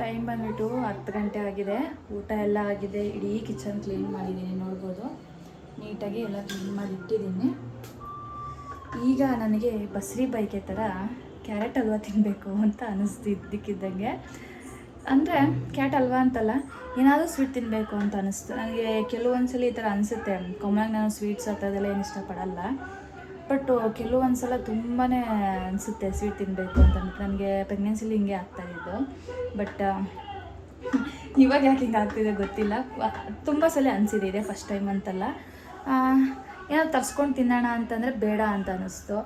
Time ಬಂದ್ಬಿಟ್ಟು ಹತ್ತು ಗಂಟೆ ಆಗಿದೆ. ಊಟ ಎಲ್ಲ ಆಗಿದೆ. ಇಡೀ ಕಿಚನ್ ಕ್ಲೀನ್ ಮಾಡಿದ್ದೀನಿ, ನೋಡ್ಬೋದು. ನೀಟಾಗಿ ಎಲ್ಲ ಕ್ಲೀನ್ ಮಾಡಿ ಇಟ್ಟಿದ್ದೀನಿ. ಈಗ ನನಗೆ ಬಸ್ರಿ ಬೈಕೆ ಥರ ಕ್ಯಾರೆಟ್ ಹಲ್ವಾ ತಿನ್ನಬೇಕು ಅಂತ ಅನ್ನಿಸ್ತಿದ್ದಕ್ಕಿದ್ದಂಗೆ ಅಂದರೆ ಕ್ಯಾಟ್ ಹಲ್ವಾ ಅಂತಲ್ಲ, ಏನಾದರೂ ಸ್ವೀಟ್ ತಿನ್ನಬೇಕು ಅಂತ ಅನಿಸ್ತು. ನನಗೆ ಕೆಲವೊಂದ್ಸಲ ಈ ಥರ ಅನಿಸುತ್ತೆ. ಕಾಮನಾಗಿ ನಾನು ಸ್ವೀಟ್ಸ್ ಆ ಏನು ಇಷ್ಟಪಡಲ್ಲ. ಬಟ್ ಕೆಲವೊಂದು ಸಲ ತುಂಬಾ ಅನಿಸುತ್ತೆ ಸ್ವೀಟ್ ತಿನ್ನಬೇಕು ಅಂತ. ನನಗೆ ಪ್ರೆಗ್ನೆನ್ಸಿಲಿ ಹಿಂಗೆ ಆಗ್ತಾಯಿದ್ದು ಬಟ್, ಇವಾಗ ಯಾಕೆ ಹಿಂಗೆ ಆಗ್ತಿದೆ ಗೊತ್ತಿಲ್ಲ. ತುಂಬ ಸಲ ಅನಿಸಿದೆ ಇದೆ ಫಸ್ಟ್ ಟೈಮ್ ಅಂತಲ್ಲ. ಏನೋ ತರ್ಸ್ಕೊಂಡು ತಿನ್ನೋಣ ಅಂತಂದರೆ ಬೇಡ ಅಂತ ಅನ್ನಿಸ್ತು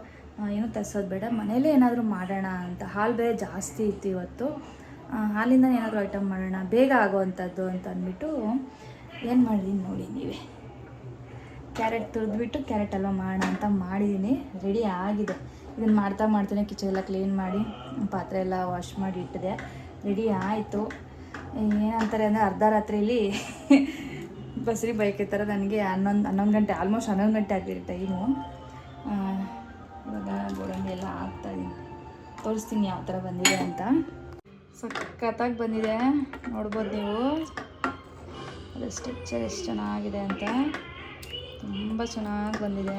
ಏನು ತರ್ಸೋದು ಬೇಡ. ಮನೇಲೇ ಏನಾದರೂ ಮಾಡೋಣ ಅಂತ. ಹಾಲು ಬೇರೆ ಜಾಸ್ತಿ ಇತ್ತು ಇವತ್ತು. ಹಾಲಿಂದ ಏನಾದರೂ ಐಟಮ್ ಮಾಡೋಣ. ಬೇಗ ಆಗೋವಂಥದ್ದು ಅಂತ ಅಂದ್ಬಿಟ್ಟು ಏನು ಮಾಡಿದೀನಿ ನೋಡಿ ನೀವೇ. ಕ್ಯಾರೆಟ್ ತುರಿದ್ಬಿಟ್ಟು ಕ್ಯಾರೆಟ್ ಹಲ್ವ ಮಾಡೋಣ ಅಂತ ಮಾಡಿದ್ದೀನಿ. ರೆಡಿ ಆಗಿದೆ. ಇದನ್ನು ಮಾಡ್ತಾ ಮಾಡ್ತೀನಿ ಕಿಚನ್ ಎಲ್ಲ ಕ್ಲೀನ್ ಮಾಡಿ, ಪಾತ್ರೆ ಎಲ್ಲ ವಾಶ್ ಮಾಡಿ ಇಟ್ಟಿದೆ. ರೆಡಿ ಆಯಿತು. ಏನಂತಾರೆ ಅಂದರೆ ಅರ್ಧ ರಾತ್ರಿಯಲ್ಲಿ ಬಸ್ರಿ ಬೈಕೆ ಥರ ನನಗೆ ಹನ್ನೊಂದು ಹನ್ನೊಂದು ಗಂಟೆ ಆಲ್ಮೋಸ್ಟ್ ಹನ್ನೊಂದು ಗಂಟೆ ಆಗ್ತಿದೆ ಟೈಮು ಇವಾಗ ಗೋಡಂಬಿ ಎಲ್ಲ ಹಾಕ್ತಾಯಿದ್ದೀನಿ ತೋರಿಸ್ತೀನಿ ಯಾವ ಥರ ಬಂದಿದೆ ಅಂತ. ಸಖತ್ತಾಗಿ ಬಂದಿದೆ. ನೋಡ್ಬೋದು ನೀವು. ಅದು ಸ್ಟ್ರಕ್ಚರ್ ಎಷ್ಟು ಚೆನ್ನಾಗಿದೆ ಅಂತ. ತುಂಬ ಚೆನ್ನಾಗಿ ಬಂದಿದೆ.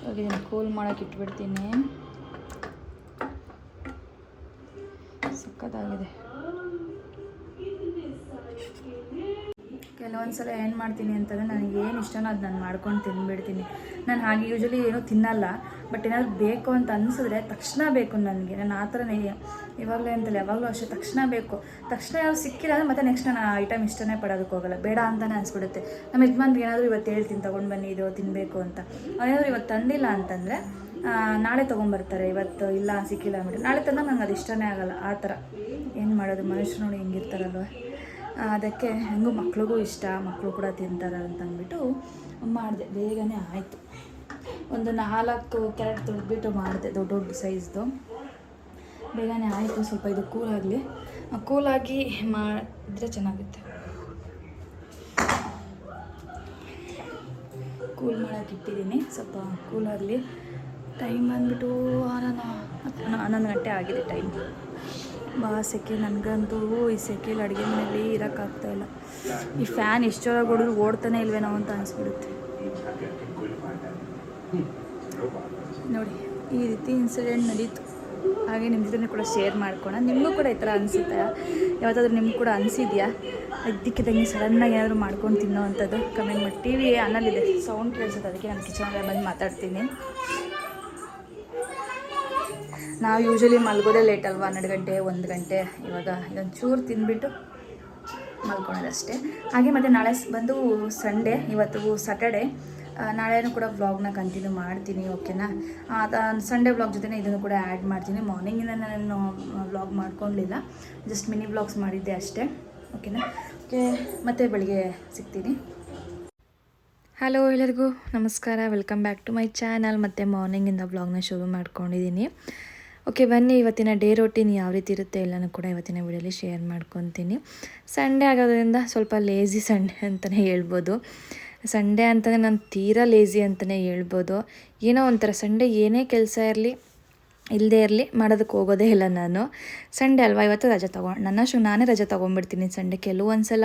ಇವಾಗ ಇದನ್ನು ಕೂಲ್ ಮಾಡೋಕೆ ಇಟ್ಬಿಡ್ತೀನಿ. ಸಖತ್ತಾಗಿದೆ. ಕೆಲವೊಂದು ಸಲ ಏನು ಮಾಡ್ತೀನಿ ಅಂತಂದರೆ, ನನಗೇನು ಇಷ್ಟನೋ ಅದು ನಾನು ಮಾಡ್ಕೊಂಡು ತಿನ್ಬಿಡ್ತೀನಿ. ನಾನು ಹಾಗೆ ಯೂಶಲಿ ಏನೂ ತಿನ್ನಲ್ಲ. ಬಟ್ ಏನಾದರೂ ಬೇಕು ಅಂತ ಅನಿಸಿದ್ರೆ ತಕ್ಷಣ ಬೇಕು ನನಗೆ. ನಾನು ಆ ಥರನೇ ಇವಾಗಲೇ ಅಂತಲ್ಲ, ಯಾವಾಗಲೂ ಅಷ್ಟೇ, ತಕ್ಷಣ ಬೇಕು. ತಕ್ಷಣ ಯಾವ ಸಿಕ್ಕಿಲ್ಲ ಅಂದರೆ ಮತ್ತೆ ನೆಕ್ಸ್ಟ್ ನಾನು ಆ ಐಟಮ್ ಇಷ್ಟನೇ ಪಡೋದಕ್ಕೆ ಹೋಗಲ್ಲ. ಬೇಡ ಅಂತಲೇ ಅನಿಸ್ಬಿಡುತ್ತೆ. ನಮ್ಮ ಯಜಮಾನ್ರಿಗೆ ಏನಾದರೂ ಇವತ್ತು ಹೇಳ್ತೀನಿ, ತೊಗೊಂಡು ಬನ್ನಿ, ಇದು ತಿನ್ನಬೇಕು ಅಂತ. ಅವ್ರೇನಾದ್ರು ಇವತ್ತು ತಂದಿಲ್ಲ ಅಂತಂದರೆ ನಾಳೆ ತೊಗೊಂಬರ್ತಾರೆ. ಇವತ್ತು ಇಲ್ಲ, ಸಿಕ್ಕಿಲ್ಲ ಅಂದ್ಬಿಟ್ಟು. ನಾಳೆ ತಂದಾಗ ನಂಗೆ ಅದು ಇಷ್ಟನೇ ಆಗಲ್ಲ, ಆ ಥರ. ಏನು ಮಾಡೋದು? ಮನುಷ್ಯರು ನೋಡಿ ಹೆಂಗಿರ್ತಾರಲ್ವ? ಅದಕ್ಕೆ ಹೆಂಗೂ ಮಕ್ಳಿಗೂ ಇಷ್ಟ ಮಕ್ಕಳು ಕೂಡ ತಿಂತಾರೆ ಅಂತ ಅಂದ್ಬಿಟ್ಟು ಮಾಡಿದೆ. ಬೇಗನೆ ಆಯಿತು. ಒಂದು ನಾಲ್ಕು ಕ್ಯಾರೆಟ್ ತೊಳೆದ್ಬಿಟ್ಟು ಮಾಡಿದೆ, ದೊಡ್ಡ ದೊಡ್ಡ ಸೈಜ್ದು. ಬೇಗನೆ ಆಯಿತು, ಸ್ವಲ್ಪ ಇದು ಕೂಲಾಗಲಿ ಕೂಲಾಗಿ ಮಾಡಿದ್ರೆ ಚೆನ್ನಾಗುತ್ತೆ. ಕೂಲ್ ಮಾಡೋಕೆ ಇಟ್ಟಿದ್ದೀನಿ, ಸ್ವಲ್ಪ ಕೂಲಾಗಲಿ ಟೈಮ್ ಬಂದುಬಿಟ್ಟು ಹನ್ನೊಂದು ಹನ್ನೊಂದು ಗಂಟೆ ಆಗಿದೆ ಟೈಮ್. ಭಾಳ ಸೆಕೆ. ನನಗಂತೂ ಈ ಸೆಕೆಲಿ ಅಡುಗೆ ಮನೆಯಲ್ಲಿ ಇರೋಕ್ಕಾಗ್ತಾಯಿಲ್ಲ ಈ ಫ್ಯಾನ್ ಎಷ್ಟು ಹೊಡೆದ್ರು ಓಡ್ತಾನೆ ಇಲ್ವೇನೋ ಅಂತ ಅನಿಸ್ಬಿಡುತ್ತೆ ನೋಡಿ ಈ ರೀತಿ ಇನ್ಸಿಡೆಂಟ್ ನಡೀತು. ಹಾಗೆ ನಿಮ್ಮ ಜೊತೆ ಕೂಡ ಶೇರ್ ಮಾಡ್ಕೊಳ ನಿಮಗೂ ಕೂಡ ಈ ಥರ ಅನಿಸುತ್ತೆ? ಯಾವತ್ತಾದ್ರೂ ನಿಮ್ಗೆ ಕೂಡ ಅನಿಸಿದೆಯಾ? ಅದಕ್ಕೆ ತಂಗಿ ಸಡನ್ನಾಗಿ ಏನಾದರೂ ಮಾಡ್ಕೊಂಡು ತಿನ್ನೋ ಅಂಥದ್ದು? ಕಮೆಂಟ್ ಮಾಡಿ. ಟಿ ವಿ ಅನ್ನಲ್ಲಿದೆ ಸೌಂಡ್ ಕೇಳಿಸುತ್ತೆ. ಅದಕ್ಕೆ ನಾನು ಕಿಚನ್ ಬಂದು ಮಾತಾಡ್ತೀನಿ. ನಾವು ಯೂಶಲಿ ಮಲ್ಗೋದೇ ಲೇಟ್ ಅಲ್ವಾ? ಹನ್ನೆರಡು ಗಂಟೆ, ಒಂದು ಗಂಟೆ. ಇವಾಗ ಇದೊಂದು ಚೂರು ತಿಂದ್ಬಿಟ್ಟು ಮಲ್ಕೊಳೋದಷ್ಟೇ. ಹಾಗೆ ಮತ್ತು ನಾಳೆ ಬಂದು ಸಂಡೇ ಇವತ್ತು ಸ್ಯಾಟರ್ಡೆ ನಾಳೆನೂ ಕೂಡ ವ್ಲಾಗ್ನ ಕಂಟಿನ್ಯೂ ಮಾಡ್ತೀನಿ ಓಕೆನಾ ಸಂಡೇ ವ್ಲಾಗ್ ಜೊತೆ ಇದನ್ನು ಕೂಡ ಆ್ಯಡ್ ಮಾಡ್ತೀನಿ. ಮಾರ್ನಿಂಗಿಂದ ನಾನು ವ್ಲಾಗ್ ಮಾಡ್ಕೊಂಡಿಲ್ಲ. ಜಸ್ಟ್ ಮಿನಿ ವ್ಲಾಗ್ಸ್ ಮಾಡಿದ್ದೆ ಅಷ್ಟೇ ಓಕೆನಾ ಓಕೆ ಮತ್ತೆ ಬೆಳಿಗ್ಗೆ ಸಿಗ್ತೀನಿ. ಹಲೋ ಎಲ್ಲರಿಗೂ, ನಮಸ್ಕಾರ. Welcome back to my channel ಮತ್ತು ಮಾರ್ನಿಂಗಿಂದ ವ್ಲಾಗ್ನ ಶುರು ಮಾಡ್ಕೊಂಡಿದ್ದೀನಿ. ಓಕೆ ಬನ್ನಿ, ಇವತ್ತಿನ ಡೇ ರೊಟೀನ್ ಯಾವ ರೀತಿ ಇರುತ್ತೆ ಎಲ್ಲನೂ ಕೂಡ ಇವತ್ತಿನ ವಿಡಿಯೋಲಿ ಶೇರ್ ಮಾಡ್ಕೊತೀನಿ. ಸಂಡೇ ಆಗೋದ್ರಿಂದ ಸ್ವಲ್ಪ ಲೇಝಿ ಸಂಡೇ ಅಂತಲೇ ಹೇಳ್ಬೋದು. ಸಂಡೇ ಅಂತಲೇ ನಾನು ತೀರಾ ಲೇಝಿ ಅಂತಲೇ ಹೇಳ್ಬೋದು. ಏನೋ ಒಂಥರ ಸಂಡೇ ಏನೇ ಕೆಲಸ ಇರಲಿ ಇಲ್ಲದೇ ಇರಲಿ, ಮಾಡೋದಕ್ಕೆ ಹೋಗೋದೇ ಇಲ್ಲ ನಾನು. ಸಂಡೇ ಅಲ್ವಾ? ಇವತ್ತು ರಜೆ ನನ್ನ ನನ್ನಷ್ಟು ನಾನೇ ರಜೆ ತೊಗೊಂಡ್ಬಿಡ್ತೀನಿ ಸಂಡೆ ಕೆಲವೊಂದು ಸಲ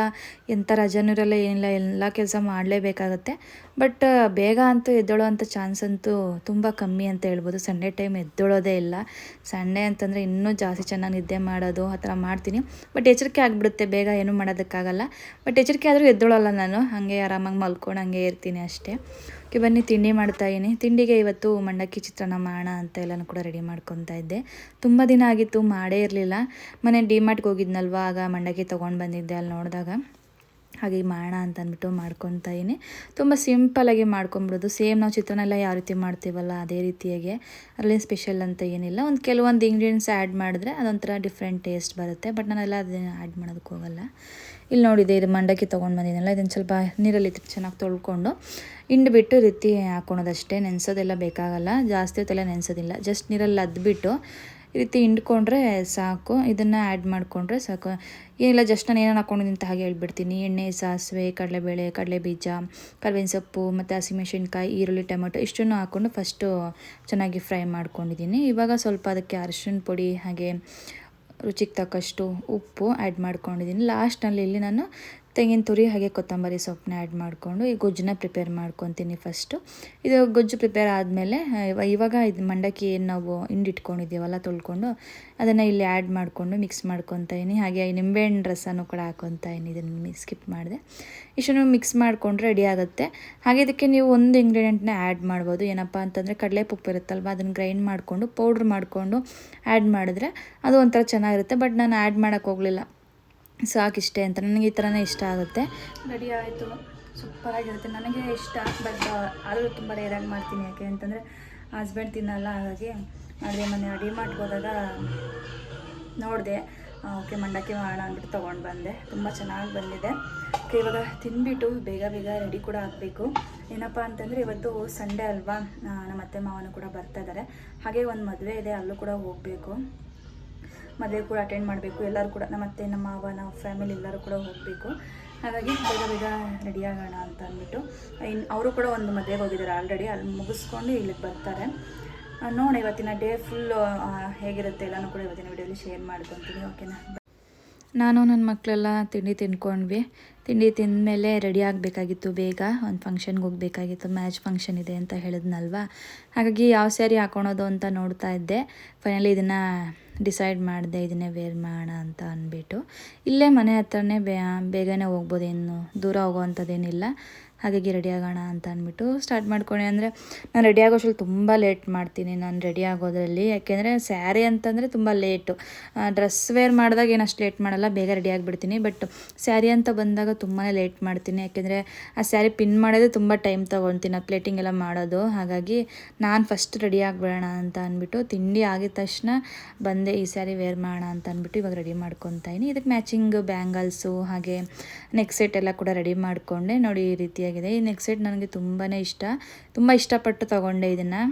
ಎಂಥ ರಜೆನೂ ಇರಲ್ಲ ಏನಿಲ್ಲ ಎಲ್ಲ ಕೆಲಸ ಮಾಡಲೇಬೇಕಾಗತ್ತೆ. ಬಟ್ ಬೇಗ ಅಂತೂ ಎದ್ದೇಳೋ ಅಂಥ ಚಾನ್ಸ್ ಅಂತೂ ತುಂಬ ಕಮ್ಮಿ ಅಂತ ಹೇಳ್ಬೋದು. ಸಂಡೆ ಟೈಮ್ ಎದ್ದೇಳೋದೇ ಇಲ್ಲ. ಸಂಡೇ ಅಂತಂದರೆ ಇನ್ನೂ ಜಾಸ್ತಿ ಚೆನ್ನಾಗಿ ನಿದ್ದೆ ಮಾಡೋದು, ಆ ಥರ ಮಾಡ್ತೀನಿ. ಬಟ್ ಎಚ್ಚರಿಕೆ ಆಗಿಬಿಡುತ್ತೆ ಬೇಗ, ಏನೂ ಮಾಡೋದಕ್ಕಾಗಲ್ಲ. ಬಟ್ ಎಚ್ಚರಿಕೆ ಆದರೂ ಎದ್ದೇಳಲ್ಲ ನಾನು. ಹಾಗೆ ಆರಾಮಾಗಿ ಮಲ್ಕೊಂಡು ಹಂಗೆ ಇರ್ತೀನಿ ಅಷ್ಟೇ. ಬನ್ನಿ, ತಿಂಡಿ ಮಾಡ್ತಾ ಇದ್ದೀನಿ. ತಿಂಡಿಗೆ ಇವತ್ತು ಮಂಡಕ್ಕಿ ಚಿತ್ರಾನ್ನ ಮಾಡೋಣ ಅಂತ ಎಲ್ಲನೂ ಕೂಡ ರೆಡಿ ಮಾಡ್ಕೊತಾ ಇದ್ದೆ. ತುಂಬ ದಿನ ಆಗಿತ್ತು, ಮಾಡೇ ಇರಲಿಲ್ಲ. ಮನೆ ಡಿಮಾರ್ಟ್ಗೆ ಹೋಗಿದ್ನಲ್ವ, ಆಗ ಮಂಡಕ್ಕಿ ತೊಗೊಂಡು ಬಂದಿದ್ದೆ ಅಲ್ಲಿ ನೋಡಿದಾಗ. ಹಾಗೆ ಮಾಡೋಣ ಅಂತ ಅಂದ್ಬಿಟ್ಟು ಮಾಡ್ಕೊತಾ ಇದ್ದೀನಿ. ತುಂಬ ಸಿಂಪಲಾಗಿ ಮಾಡ್ಕೊಂಬಿಡೋದು ಸೇಮ್ ನಾವು ಚಿತ್ರಾನ್ನೆಲ್ಲ ಯಾವ ರೀತಿ ಮಾಡ್ತೀವಲ್ಲ, ಅದೇ ರೀತಿಯಾಗಿ. ಅದರಲ್ಲಿ ಸ್ಪೆಷಲ್ ಅಂತ ಏನಿಲ್ಲ. ಒಂದು ಕೆಲವೊಂದು ಇಂಗ್ರೀಡಿಯೆಂಟ್ಸ್ ಆ್ಯಡ್ ಮಾಡಿದ್ರೆ ಅದೊಂಥರ ಡಿಫ್ರೆಂಟ್ ಟೇಸ್ಟ್ ಬರುತ್ತೆ. ಬಟ್ ನಾನೆಲ್ಲ ಅದನ್ನು ಆ್ಯಡ್ ಮಾಡೋದಕ್ಕೆ ಹೋಗಲ್ಲ. ಇಲ್ಲಿ ನೋಡಿದೆ ಇದು ಮಂಡಕ್ಕಿ ತೊಗೊಂಡು ಬಂದಿದ್ದೆನಲ್ಲ ಇದನ್ನು ಸ್ವಲ್ಪ ನೀರಲ್ಲಿ ಚೆನ್ನಾಗಿ ತೊಳ್ಕೊಂಡು, ಹಿಂಡು ಬಿಟ್ಟು ರೀತಿ ಹಾಕೊಳೋದಷ್ಟೇ, ನೆನೆಸೋದೆಲ್ಲ ಬೇಕಾಗಲ್ಲ, ಜಾಸ್ತಿ ಹೊತ್ತೆಲ್ಲ ನೆನೆಸೋದಿಲ್ಲ ಜಸ್ಟ್ ನೀರಲ್ಲಿ ಅದ್ಬಿಟ್ಟು ಈ ರೀತಿ ಹಿಂಡ್ಕೊಂಡ್ರೆ ಸಾಕು, ಇದನ್ನು ಆ್ಯಡ್ ಮಾಡಿಕೊಂಡ್ರೆ ಸಾಕು. ಏನಿಲ್ಲ ಜಸ್ಟ್ ನಾನು ಏನೇನು ಹಾಕೊಂಡಿದ್ದೀನಿ ಹಾಗೆ ಹೇಳ್ಬಿಡ್ತೀನಿ. ಎಣ್ಣೆ, ಸಾಸಿವೆ, ಕಡಲೆಬೇಳೆ ಕಡಲೆ ಬೀಜ ಕರ್ಬೇವಿನ ಸೊಪ್ಪು, ಮತ್ತು ಹಸಿಮೆಣಸಿನ್ಕಾಯಿ, ಈರುಳ್ಳಿ, ಟೊಮೆಟೊ, ಇಷ್ಟನ್ನು ಹಾಕ್ಕೊಂಡು ಫಸ್ಟು ಚೆನ್ನಾಗಿ ಫ್ರೈ ಮಾಡ್ಕೊಂಡಿದ್ದೀನಿ. ಇವಾಗ ಸ್ವಲ್ಪ ಅದಕ್ಕೆ ಅರಿಶಿನ ಪುಡಿ, ಹಾಗೆ ರುಚಿಗೆ ತಕ್ಕಷ್ಟು ಉಪ್ಪು ಆ್ಯಡ್ ಮಾಡ್ಕೊಂಡಿದ್ದೀನಿ. ಲಾಸ್ಟ್ನಲ್ಲಿ ಇಲ್ಲಿ ನಾನು ತೆಂಗಿನ ತುರಿ ಹಾಗೆ ಕೊತ್ತಂಬರಿ ಸೊಪ್ಪನ್ನ ಆ್ಯಡ್ ಮಾಡಿಕೊಂಡು, ಈ ಗೊಜ್ಜನ್ನ ಪ್ರಿಪೇರ್ ಮಾಡ್ಕೊತೀನಿ ಫಸ್ಟು ಇದು ಗೊಜ್ಜು ಪ್ರಿಪೇರ್ ಆದಮೇಲೆ ಇವಾಗ ಇದು ಮಂಡಕ್ಕಿ ಏನು ನಾವು ಹಿಂಡಿಟ್ಕೊಂಡಿದ್ದೀವಲ್ಲ ತೊಳ್ಕೊಂಡು ಅದನ್ನು ಇಲ್ಲಿ ಆ್ಯಡ್ ಮಾಡಿಕೊಂಡು ಮಿಕ್ಸ್ ಮಾಡ್ಕೊತಾ ಇದೀನಿ ಹಾಗೆ ನಿಂಬೆಹಣ್ಣು ರಸನೂ ಕೂಡ ಹಾಕೊತಾ ಇದೀನಿ ಇದನ್ನು ಸ್ಕಿಪ್ ಮಾಡಿದೆ. ಇಷ್ಟನ್ನು ಮಿಕ್ಸ್ ಮಾಡಿಕೊಂಡ್ರೆ ರೆಡಿ ಆಗುತ್ತೆ. ಹಾಗೆ ಇದಕ್ಕೆ ನೀವು ಒಂದು ಇಂಗ್ರೀಡಿಯೆಂಟ್ನ ಆ್ಯಡ್ ಮಾಡ್ಬೋದು. ಏನಪ್ಪ ಅಂತಂದರೆ ಕಡಲೆ ಪುಪ್ಪು ಇರುತ್ತಲ್ವ, ಅದನ್ನು ಗ್ರೈಂಡ್ ಮಾಡಿಕೊಂಡು ಪೌಡ್ರ್ ಮಾಡಿಕೊಂಡು ಆ್ಯಡ್ ಮಾಡಿದ್ರೆ ಅದು ಒಂಥರ ಚೆನ್ನಾಗಿರುತ್ತೆ. ಬಟ್ ನಾನು ಆ್ಯಡ್ ಮಾಡೋಕ್ಕೆ ಹೋಗಲಿಲ್ಲ. ಸಾಕಿಷ್ಟೇ ಅಂತ. ನನಗೆ ಈ ಥರನೇ ಇಷ್ಟ ಆಗುತ್ತೆ. ರೆಡಿ ಆಯಿತು. ಸೂಪರಾಗಿರುತ್ತೆ. ನನಗೆ ಇಷ್ಟ, ಬಟ್ ಆದರೂ ತುಂಬ ರೇರಾಗಿ ಮಾಡ್ತೀನಿ ಯಾಕೆ ಅಂತಂದರೆ ಹಸ್ಬೆಂಡ್ ತಿನ್ನಲ್ಲ, ಹಾಗಾಗಿ ಅದೇ ಮೊನ್ನೆ ಅಡಿ ಮಾಡ್ಕೋದಾಗ ನೋಡಿದೆ ಓಕೆ, ಮಂಡಕ್ಕಿ ಮಾಡೋಣ ಅಂದ್ಬಿಟ್ಟು ತೊಗೊಂಡು ಬಂದೆ. ತುಂಬ ಚೆನ್ನಾಗಿ ಬಂದಿದೆ. ಓಕೆ, ಇವಾಗ ತಿಂದ್ಬಿಟ್ಟು ಬೇಗ ಬೇಗ ರೆಡಿ ಕೂಡ ಆಗಬೇಕು. ಏನಪ್ಪ ಅಂತಂದರೆ, ಇವತ್ತು ಸಂಡೇ ಅಲ್ವಾ? ನಮ್ಮ ಅತ್ತೆ ಮಾವನು ಕೂಡ ಬರ್ತಾ ಇದ್ದಾರೆ. ಹಾಗೆ ಒಂದು ಮದುವೆ ಇದೆ, ಅಲ್ಲೂ ಕೂಡ ಹೋಗಬೇಕು. ಮದುವೆ ಕೂಡ ಅಟೆಂಡ್ ಮಾಡಬೇಕು. ಎಲ್ಲರೂ ಕೂಡ ನಮ್ಮ ಅತ್ತೆ, ನಮ್ಮ ಮಾವ ನಮ್ಮ ಫ್ಯಾಮಿಲಿ ಎಲ್ಲರೂ ಕೂಡ ಹೋಗಬೇಕು. ಹಾಗಾಗಿ ಬೇಗ ಬೇಗ ರೆಡಿ ಆಗೋಣ ಅಂತ ಅಂದ್ಬಿಟ್ಟು ಇನ್ನು ಅವರು ಕೂಡ ಒಂದು ಮದುವೆಗೆ ಹೋಗಿದ್ದಾರೆ ಆಲ್ರೆಡಿ ಅಲ್ಲಿ ಮುಗಿಸ್ಕೊಂಡು ಇಲ್ಲಿಗೆ ಬರ್ತಾರೆ. ನೋಡಿ ಇವತ್ತಿನ ಡೇ ಫುಲ್ಲು ಹೇಗಿರುತ್ತೆ ಎಲ್ಲನೂ ಕೂಡ ಇವತ್ತಿನ ವಿಡಿಯೋಲಿ ಶೇರ್ ಮಾಡ್ಕೊತೀನಿ. ಓಕೆನಾ ನಾನು ನನ್ನ ಮಕ್ಕಳೆಲ್ಲ ತಿಂಡಿ ತಿನ್ಕೊಂಡ್ವಿ ತಿಂಡಿ ತಿಂದಮೇಲೆ ರೆಡಿ ಆಗಬೇಕಾಗಿತ್ತು ಬೇಗ. ಒಂದು ಫಂಕ್ಷನ್ಗೆ ಹೋಗಬೇಕಾಗಿತ್ತು. ಮ್ಯಾಚ್ ಫಂಕ್ಷನ್ ಇದೆ ಅಂತ ಹೇಳಿದ್ನಲ್ವಾ? ಹಾಗಾಗಿ ಯಾವ ಸ್ಯಾರಿ ಹಾಕೊಳೋದು ಅಂತ ನೋಡ್ತಾ ಇದ್ದೆ. ಫೈನಲಿ ಇದನ್ನು ಡಿಸೈಡ್ ಮಾಡಿದೆ ಇದನ್ನೇ ವೇರ್ ಮಾಡೋಣ ಅಂತ ಅಂದ್ಬಿಟ್ಟು ಇಲ್ಲೇ ಮನೆ ಹತ್ರನೇ ಬೇಗನೆ ಬೇಗನೆ ಹೋಗ್ಬೋದೇನು ದೂರ ಹೋಗೋವಂಥದ್ದೇನಿಲ್ಲ ಹಾಗಾಗಿ ರೆಡಿ ಆಗೋಣ ಅಂತ ಅಂದ್ಬಿಟ್ಟು ಸ್ಟಾರ್ಟ್ ಮಾಡ್ಕೊಂಡೆ ಅಂದರೆ ನಾನು ರೆಡಿ ಆಗೋಷ್ಟ್ರಲ್ಲಿ ತುಂಬ ಲೇಟ್ ಮಾಡ್ತೀನಿ. ನಾನು ರೆಡಿ ಆಗೋದ್ರಲ್ಲಿ. ಯಾಕೆಂದರೆ ಸ್ಯಾರಿ ಅಂತಂದರೆ ತುಂಬ ಲೇಟು ಡ್ರೆಸ್ ವೇರ್ ಮಾಡಿದಾಗ ಏನು ಲೇಟ್ ಮಾಡಲ್ಲ. ಬೇಗ ರೆಡಿ ಆಗಿಬಿಡ್ತೀನಿ. ಬಟ್ ಸ್ಯಾರಿ ಅಂತ ಬಂದಾಗ ತುಂಬಾ ಲೇಟ್ ಮಾಡ್ತೀನಿ. ಯಾಕೆಂದರೆ ಆ ಸ್ಯಾರಿ ಪಿನ್ ಮಾಡೋದೇ ತುಂಬ ಟೈಮ್ ತೊಗೊಳ್ತೀನಿ. ಆ ಪ್ಲೇಟಿಂಗ್ ಎಲ್ಲ ಮಾಡೋದು. ಹಾಗಾಗಿ ನಾನು ಫಸ್ಟ್ ರೆಡಿ ಆಗಿಬಿಡೋಣ ಅಂತ ಅಂದ್ಬಿಟ್ಟು ತಿಂಡಿ ಆಗಿದ ತಕ್ಷಣ ಬಂದೆ ಈ ಸ್ಯಾರಿ ವೇರ್ ಮಾಡೋಣ ಅಂತ ಅಂದ್ಬಿಟ್ಟು ಇವಾಗ ರೆಡಿ ಮಾಡ್ಕೊತಾ ಇದೀನಿ. ಇದಕ್ಕೆ ಮ್ಯಾಚಿಂಗ್ ಬ್ಯಾಂಗಲ್ಸು ಹಾಗೆ ನೆಕ್ ಸೆಟ್ ಎಲ್ಲ ಕೂಡ ರೆಡಿ ಮಾಡಿಕೊಂಡೆ. ನೋಡಿ ಈ ರೀತಿಯಾಗಿದೆ ಈ ನೆಕ್ ಸೆಟ್ ನನಗೆ ತುಂಬಾ ಇಷ್ಟ. ತುಂಬ ಇಷ್ಟಪಟ್ಟು ತೊಗೊಂಡೆ ಇದನ್ನು.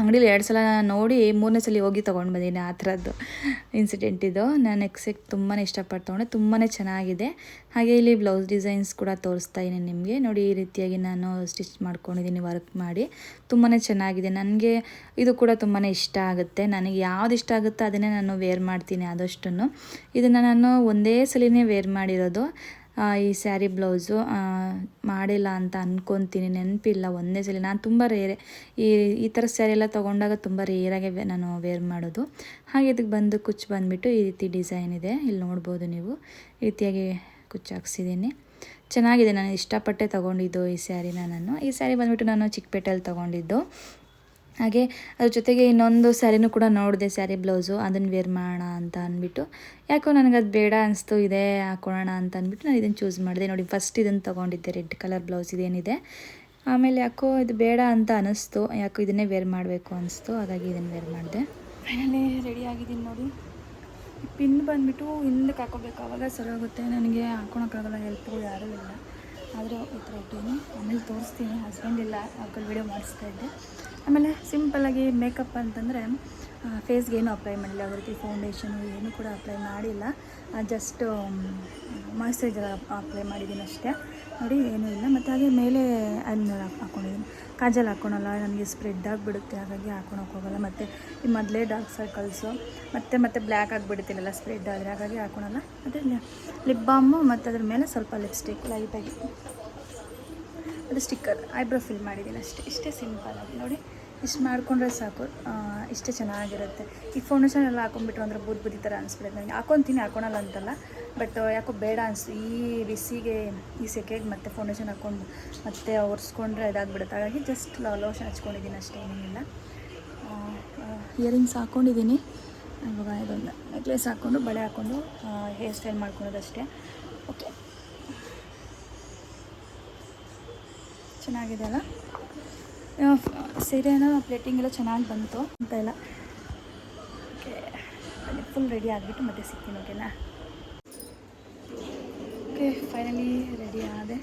ಅಂಗಡೀಲಿ ಎರಡು ಸಲ ನೋಡಿ ಮೂರನೇ ಸಲ ಹೋಗಿ ತೊಗೊಂಡು ಬಂದೀನಿ ಆ ಥರದ್ದು ಇನ್ಸಿಡೆಂಟ್ ಇದು. ನಾನು ನೆಕ್ ಸೆಟ್ ತುಂಬಾ ಇಷ್ಟಪಟ್ಟು ತೊಗೊಂಡೆ. ತುಂಬಾ ಚೆನ್ನಾಗಿದೆ. ಹಾಗೆ ಇಲ್ಲಿ ಬ್ಲೌಸ್ ಡಿಸೈನ್ಸ್ ಕೂಡ ತೋರಿಸ್ತಾ ಇದ್ದೀನಿ ನಿಮಗೆ. ನೋಡಿ ಈ ರೀತಿಯಾಗಿ ನಾನು ಸ್ಟಿಚ್ ಮಾಡ್ಕೊಂಡಿದ್ದೀನಿ ವರ್ಕ್ ಮಾಡಿ. ತುಂಬಾ ಚೆನ್ನಾಗಿದೆ. ನನಗೆ ಇದು ಕೂಡ ತುಂಬಾ ಇಷ್ಟ ಆಗುತ್ತೆ. ನನಗೆ ಯಾವ್ದು ಇಷ್ಟ ಆಗುತ್ತೋ ಅದನ್ನೇ ನಾನು ವೇರ್ ಮಾಡ್ತೀನಿ ಆದಷ್ಟು ಇದನ್ನು ನಾನು ಒಂದೇ ಸಲಿನೇ ವೇರ್ ಮಾಡಿರೋದು. ಈ ಸ್ಯಾರಿ ಬ್ಲೌಸು ಮಾಡಿಲ್ಲ ಅಂತ ಅಂದ್ಕೊತೀನಿ ನೆನಪಿಲ್ಲ. ಒಂದೇ ಸಲ, ನಾನು ತುಂಬ ರೇರೆ ಈ ಈ ಥರ ಸ್ಯಾರಿ ಎಲ್ಲ ತೊಗೊಂಡಾಗ ತುಂಬ ರೇರಾಗೆ ನಾನು ವೇರ್ ಮಾಡೋದು. ಹಾಗೆ ಇದಕ್ಕೆ ಬಂದು ಕುಚ್ಚು ಬಂದುಬಿಟ್ಟು ಈ ರೀತಿ ಡಿಸೈನ್ ಇದೆ. ಇಲ್ಲಿ ನೋಡ್ಬೋದು ನೀವು. ಈ ರೀತಿಯಾಗಿ ಕುಚ್ಚು ಹಾಕ್ಸಿದ್ದೀನಿ. ಚೆನ್ನಾಗಿದೆ. ನಾನು ಇಷ್ಟಪಟ್ಟೆ ತೊಗೊಂಡಿದ್ದು ಈ ಸ್ಯಾರಿನ ನಾನು. ಈ ಸ್ಯಾರಿ ಬಂದುಬಿಟ್ಟು ನಾನು ಚಿಕ್ಕಪೇಟೆಯಲ್ಲಿ ತೊಗೊಂಡಿದ್ದು. ಹಾಗೆ ಅದ್ರ ಜೊತೆಗೆ ಇನ್ನೊಂದು ಸ್ಯಾರಿನೂ ಕೂಡ ನೋಡಿದೆ, ಸ್ಯಾರಿ ಬ್ಲೌಸು. ಅದನ್ನು ವೇರ್ ಮಾಡೋಣ ಅಂತ ಅಂದ್ಬಿಟ್ಟು. ಯಾಕೋ ನನಗೆ ಅದು ಬೇಡ ಅನಿಸ್ತು, ಇದೆ, ಹಾಕೊಳ್ಳೋಣ ಅಂತ ಅಂದ್ಬಿಟ್ಟು ನಾನು ಇದನ್ನು ಚೂಸ್ ಮಾಡಿದೆ. ನೋಡಿ ಫಸ್ಟ್ ಇದನ್ನು ತೊಗೊಂಡಿದ್ದೆ ರೆಡ್ ಕಲರ್ ಬ್ಲೌಸ್ ಇದೇನಿದೆ. ಆಮೇಲೆ ಯಾಕೋ ಇದು ಬೇಡ ಅಂತ ಅನ್ನಿಸ್ತು ಯಾಕೋ ಇದನ್ನೇ ವೇರ್ ಮಾಡಬೇಕು ಅನಿಸ್ತು. ಹಾಗಾಗಿ ಇದನ್ನು ವೇರ್ ಮಾಡಿದೆ. ಫೈನಲಿ ರೆಡಿ ಆಗಿದ್ದೀನಿ ನೋಡಿ. ಪಿನ್ ಬಂದುಬಿಟ್ಟು ಹಿಂದಕ್ಕೆ ಹಾಕೋಬೇಕು. ಆವಾಗ ಸರಿಯಾಗುತ್ತೆ. ನನಗೆ ಹಾಕೊಳಕ್ಕಾಗಲ್ಲ. ಹೆಲ್ಪ್ ಯಾರೂ ಇಲ್ಲ. ಆದರೆ ಈ ಥರ ಇಟ್ಟೀನಿ ಆಮೇಲೆ ತೋರಿಸ್ತೀನಿ. ಹಸ್ಬೆಂಡ್ ಇಲ್ಲ. ಹಾಕೊಂಡು ವಿಡಿಯೋ ಮಾಡಿಸ್ತಾ ಇದ್ದೆ. ಆಮೇಲೆ ಸಿಂಪಲ್ಲಾಗಿ ಮೇಕಪ್ ಅಂತಂದರೆ ಫೇಸ್ಗೆ ಏನು ಅಪ್ಲೈ ಮಾಡಿಲ್ಲ ಅದೇ ರೀತಿ ಫೌಂಡೇಶನು ಏನು ಕೂಡ ಅಪ್ಲೈ ಮಾಡಿಲ್ಲ. ಜಸ್ಟ್ ಮಾಯಿಶ್ಚರೈಸರ್ ಅಪ್ಲೈ ಮಾಡಿದ್ದೀನಿ ಅಷ್ಟೇ. ನೋಡಿ, ಏನೂ ಇಲ್ಲ. ಮತ್ತು ಹಾಗೆ ಮೇಲೆ ಐಲೈನರ್ ಹಾಕ್ಕೊಂಡಿದ್ದೀನಿ ಕಾಜಲ್ ಹಾಕ್ಕೊಳಲ್ಲ ನನಗೆ ಸ್ಪ್ರೆಡ್ ಆಗಿಬಿಡುತ್ತೆ, ಹಾಗಾಗಿ ಹಾಕೊಳಕ್ಕೆ ಹೋಗಲ್ಲ. ಮತ್ತು ಈ ಮೊದಲೇ ಡಾರ್ಕ್ ಸರ್ಕಲ್ಸು ಮತ್ತು, ಮತ್ತೆ ಬ್ಲ್ಯಾಕ್ ಆಗಿಬಿಡುತ್ತಿಲ್ಲ ಸ್ಪ್ರೆಡ್ ಆದರೆ ಹಾಗಾಗಿ ಹಾಕೊಳಲ್ಲ. ಮತ್ತು ಲಿಪ್ ಬಾಮು ಮತ್ತು ಅದ್ರ ಮೇಲೆ ಸ್ವಲ್ಪ ಲಿಪ್ಸ್ಟಿಕ್ ಲೈಟಾಗಿ ಅದು ಸ್ಟಿಕ್ಕರ್, ಐಬ್ರೋ ಫಿಲ್ ಮಾಡಿದ್ದೀನಿ ಅಷ್ಟೇ. ಇಷ್ಟೇ ಸಿಂಪಲ್ ಆಗಿ ನೋಡಿ. ಇಷ್ಟು ಮಾಡಿಕೊಂಡ್ರೆ ಸಾಕು. ಇಷ್ಟೇ ಚೆನ್ನಾಗಿರುತ್ತೆ. ಈ ಫೌಂಡೇಶನ್ ಎಲ್ಲ ಹಾಕೊಂಡ್ಬಿಟ್ರು ಅಂದರೆ ಬೂದ್ ಬುದ್ಧಿ ಥರ ಅನಿಸ್ಬಿಡುತ್ತೆ ನನಗೆ ಹಾಕೊತೀನಿ, ಹಾಕೊಳಲ್ಲ ಅಂತಲ್ಲ. ಬಟ್ ಯಾಕೋ ಬೇಡ ಅನಿಸ್ತು ಈ ಬಿಸಿಗೆ, ಈ ಸೆಕೆಗೆ ಮತ್ತೆ ಫೌಂಡೇಶನ್ ಹಾಕ್ಕೊಂಡು ಮತ್ತೆ ಒರೆಸ್ಕೊಂಡ್ರೆ ಇದಾಗ್ಬಿಡುತ್ತೆ. ಹಾಗಾಗಿ ಜಸ್ಟ್ ಲೋಷನ್ ಹಚ್ಕೊಂಡಿದ್ದೀನಿ ಅಷ್ಟೇ, ಏನಿಲ್ಲ. ಇಯರಿಂಗ್ಸ್ ಹಾಕ್ಕೊಂಡಿದ್ದೀನಿ ಇವಾಗ ಇದೊಂದು ನೆಕ್ಲೆಸ್ ಹಾಕ್ಕೊಂಡು ಬಳೆ ಹಾಕ್ಕೊಂಡು ಹೇರ್ ಸ್ಟೈಲ್ ಮಾಡ್ಕೊಳೋದಷ್ಟೇ ಓಕೆ ಚೆನ್ನಾಗಿದೆ ಅಲ್ಲ ಸೀರೆನ ಪ್ಲೇಟಿಂಗ್ ಎಲ್ಲ ಚೆನ್ನಾಗಿ ಬಂತು ಅಂತ ಎಲ್ಲ. ಓಕೆ ಫುಲ್ ರೆಡಿ ಆಗಿಬಿಟ್ಟು ಮತ್ತೆ ಸಿಗ್ತೀನಿ ಓಕೆನಾ ಓಕೆ ಫೈನಲಿ ರೆಡಿ ಆದೆ.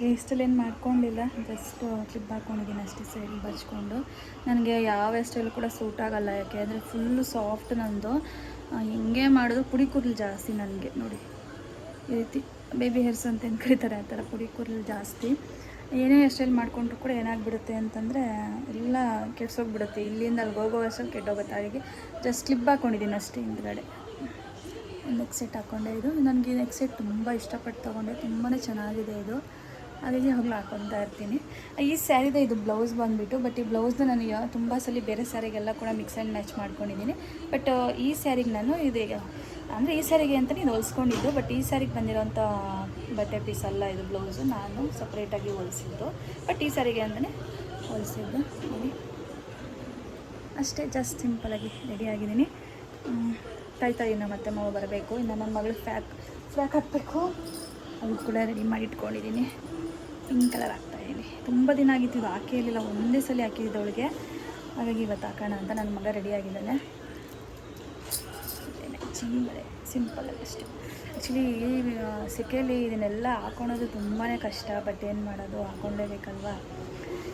ಹೇರ್ ಏನು ಮಾಡ್ಕೊಂಡಿಲ್ಲ ಜಸ್ಟ್ ಕ್ಲಿಪ್ ಹಾಕ್ಕೊಂಡಿದ್ದೀನಿ ಅಷ್ಟೇ ಸೈಡ್ ಬಚ್ಕೊಂಡು. ನನಗೆ ಯಾವ ಹೇರ್ ಸ್ಟೈಲ್ ಕೂಡ ಸೂಟ್ ಆಗೋಲ್ಲ, ಯಾಕೆ ಅಂದರೆ ಫುಲ್ಲು ಸಾಫ್ಟ್ ನಂದು. ಹೆಂಗೆ ಮಾಡಿದ್ರು ಪುಡಿ ಕೂದಲು ಜಾಸ್ತಿ ನನಗೆ, ನೋಡಿ. ಈ ರೀತಿ ಬೇಬಿ ಹೇರ್ಸ್ ಅಂತ ಏನು ಕರೀತಾರೆ, ಆ ಥರ ಪುಡಿ ಕೂದಲು ಜಾಸ್ತಿ. ಏನೇ ಸ್ಟೈಲ್ ಮಾಡಿಕೊಂಡ್ರು ಕೂಡ ಏನಾಗ್ಬಿಡುತ್ತೆ ಅಂತಂದರೆ ಎಲ್ಲ ಕೆಡ್ಸೋಗ್ಬಿಡುತ್ತೆ. ಇಲ್ಲಿಂದ ಅಲ್ಲಿ ಹೋಗೋ ಅಷ್ಟರಲ್ಲಿ ಕೆಟ್ಟೋಗುತ್ತೆ. ಹಾಗಾಗಿ ಜಸ್ಟ್ ಸ್ಲಿಪ್ ಹಾಕ್ಕೊಂಡಿದ್ದೀನಿ ಅಷ್ಟೇ ಹಿಂದ್ಗಡೆ. ನೆಕ್ಸ್ಟ್ ಸೆಟ್ ಹಾಕ್ಕೊಂಡೆ ಇದು. ನನಗೆ ನೆಕ್ಸ್ಟ್ ಸೆಟ್ ತುಂಬ ಇಷ್ಟಪಟ್ಟು ತೊಗೊಂಡೆ. ತುಂಬಾ ಚೆನ್ನಾಗಿದೆ ಇದು. ಹಾಗಾಗಿ ಯಾವಾಗಲೂ ಹಾಕ್ಕೊತಾ ಇರ್ತೀನಿ. ಈ ಸ್ಯಾರಿದೆ ಇದು ಬ್ಲೌಸ್ ಬಂದುಬಿಟ್ಟು ಬಟ್ ಈ ಬ್ಲೌಸ್ನ ನಾನು ತುಂಬ ಸಲ ಬೇರೆ ಸ್ಯಾರಿಗೆಲ್ಲ ಕೂಡ ಮಿಕ್ಸ್ ಆ್ಯಂಡ್ ಮ್ಯಾಚ್ ಮಾಡ್ಕೊಂಡಿದ್ದೀನಿ. ಬಟ್ ಈ ಸ್ಯಾರಿಗೆ ನಾನು ಇದೀಗ ಅಂದರೆ ಈ ಸ್ಯಾರಿಗೆ ಅಂತಲೇ ಇದು ಹೊಲ್ಸ್ಕೊಂಡಿದ್ದು. ಬಟ್ ಈ ಸ್ಯಾರಿಗೆ ಬಂದಿರೋಂಥ ಬಟ್ಟೆ ಪೀಸ್ ಅಲ್ಲ ಇದು ಬ್ಲೌಸು ನಾನು ಸಪ್ರೇಟಾಗಿ ಹೊಲಿಸಿದ್ದು. ಬಟ್ ಈ ಸಾರಿಗೆ ಅಂದರೆ ಹೊಲಿಸಿದ್ದು. ಅಷ್ಟೇ ಜಸ್ಟ್ ಸಿಂಪಲಾಗಿ ರೆಡಿ ಆಗಿದ್ದೀನಿ. ಕಾಯ್ತಾ ಇನ್ನು ಮತ್ತೆ ಮಾವು ಬರಬೇಕು. ಇನ್ನು ನನ್ನ ಮಗಳು ಫ್ಯಾಕ್ ಫ್ಯಾಕ್ ಹಾಕಬೇಕು. ಅದು ಕೂಡ ರೆಡಿ ಮಾಡಿ ಇಟ್ಕೊಂಡಿದ್ದೀನಿ. ಪಿಂಕ್ ಕಲರ್ ಹಾಕ್ತಾಯಿದ್ದೀನಿ ತುಂಬ ದಿನ ಆಗಿತ್ತು ಇದು ಹಾಕೇ ಇರಲಿಲ್ಲ. ಒಂದೇ ಸಲ ಹಾಕಿದ್ದವಳಿಗೆ ಹಾಗಾಗಿ ಇವತ್ತು ಹಾಕೋಣ ಅಂತ ನನ್ನ ಮಗ ರೆಡಿ ಆಗಿದ್ದಾನೆ. ಸಿಂಪಲ್ ಸಿಂಪಲ್ ಅಷ್ಟೇ. ಆ್ಯಕ್ಚುಲಿ ಸೆಕೆಯಲ್ಲಿ ಇದನ್ನೆಲ್ಲ ಹಾಕೊಳೋದು ತುಂಬಾ ಕಷ್ಟ ಬಟ್ ಏನು ಮಾಡೋದು? ಹಾಕ್ಕೊಳ್ಳೇಬೇಕಲ್ವಾ